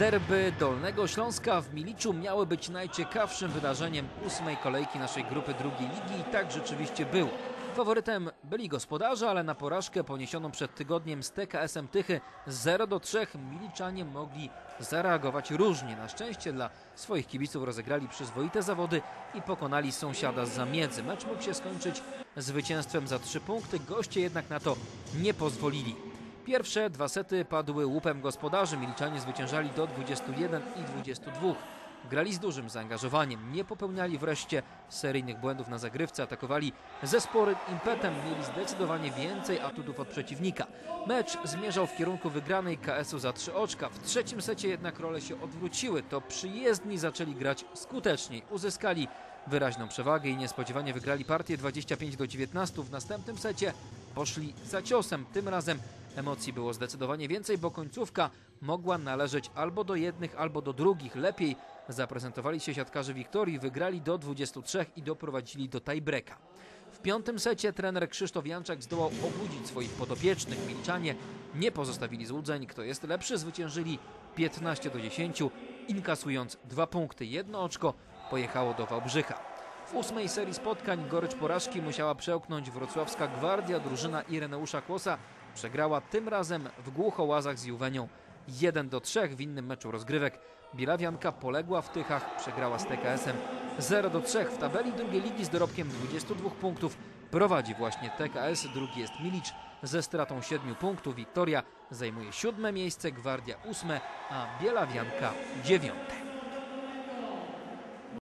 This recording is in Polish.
Derby Dolnego Śląska w Miliczu miały być najciekawszym wydarzeniem ósmej kolejki naszej grupy drugiej ligi i tak rzeczywiście było. Faworytem byli gospodarze, ale na porażkę poniesioną przed tygodniem z TKS-em Tychy 0 do 3 Miliczanie mogli zareagować różnie. Na szczęście dla swoich kibiców rozegrali przyzwoite zawody i pokonali sąsiada z zamiedzy. Mecz mógł się skończyć zwycięstwem za 3 punkty, goście jednak na to nie pozwolili. Pierwsze dwa sety padły łupem gospodarzy. Miliczanie zwyciężali do 21 i 22. Grali z dużym zaangażowaniem, nie popełniali wreszcie seryjnych błędów na zagrywce, atakowali ze sporym impetem, mieli zdecydowanie więcej atutów od przeciwnika. Mecz zmierzał w kierunku wygranej KS-u za trzy oczka. W trzecim secie jednak role się odwróciły. To przyjezdni zaczęli grać skuteczniej, uzyskali wyraźną przewagę i niespodziewanie wygrali partię 25 do 19. W następnym secie poszli za ciosem. Tym razem emocji było zdecydowanie więcej, bo końcówka mogła należeć albo do jednych, albo do drugich. Lepiej zaprezentowali się siatkarze Wiktorii, wygrali do 23 i doprowadzili do tiebreaka. W piątym secie trener Krzysztof Janczak zdołał obudzić swoich podopiecznych. Milczanie nie pozostawili złudzeń, kto jest lepszy, zwyciężyli 15 do 10, inkasując dwa punkty. Jedno oczko pojechało do Wałbrzycha. W ósmej serii spotkań gorycz porażki musiała przełknąć wrocławska gwardia. Drużyna Ireneusza Kłosa przegrała tym razem w Głuchołazach z Juwenią 1 do 3 w innym meczu rozgrywek. Bielawianka poległa w Tychach, przegrała z TKS-em 0 do 3 w tabeli drugiej ligi z dorobkiem 22 punktów. Prowadzi właśnie TKS, drugi jest Milicz ze stratą 7 punktów. Wiktoria zajmuje siódme miejsce, Gwardia ósme, a Bielawianka dziewiąte.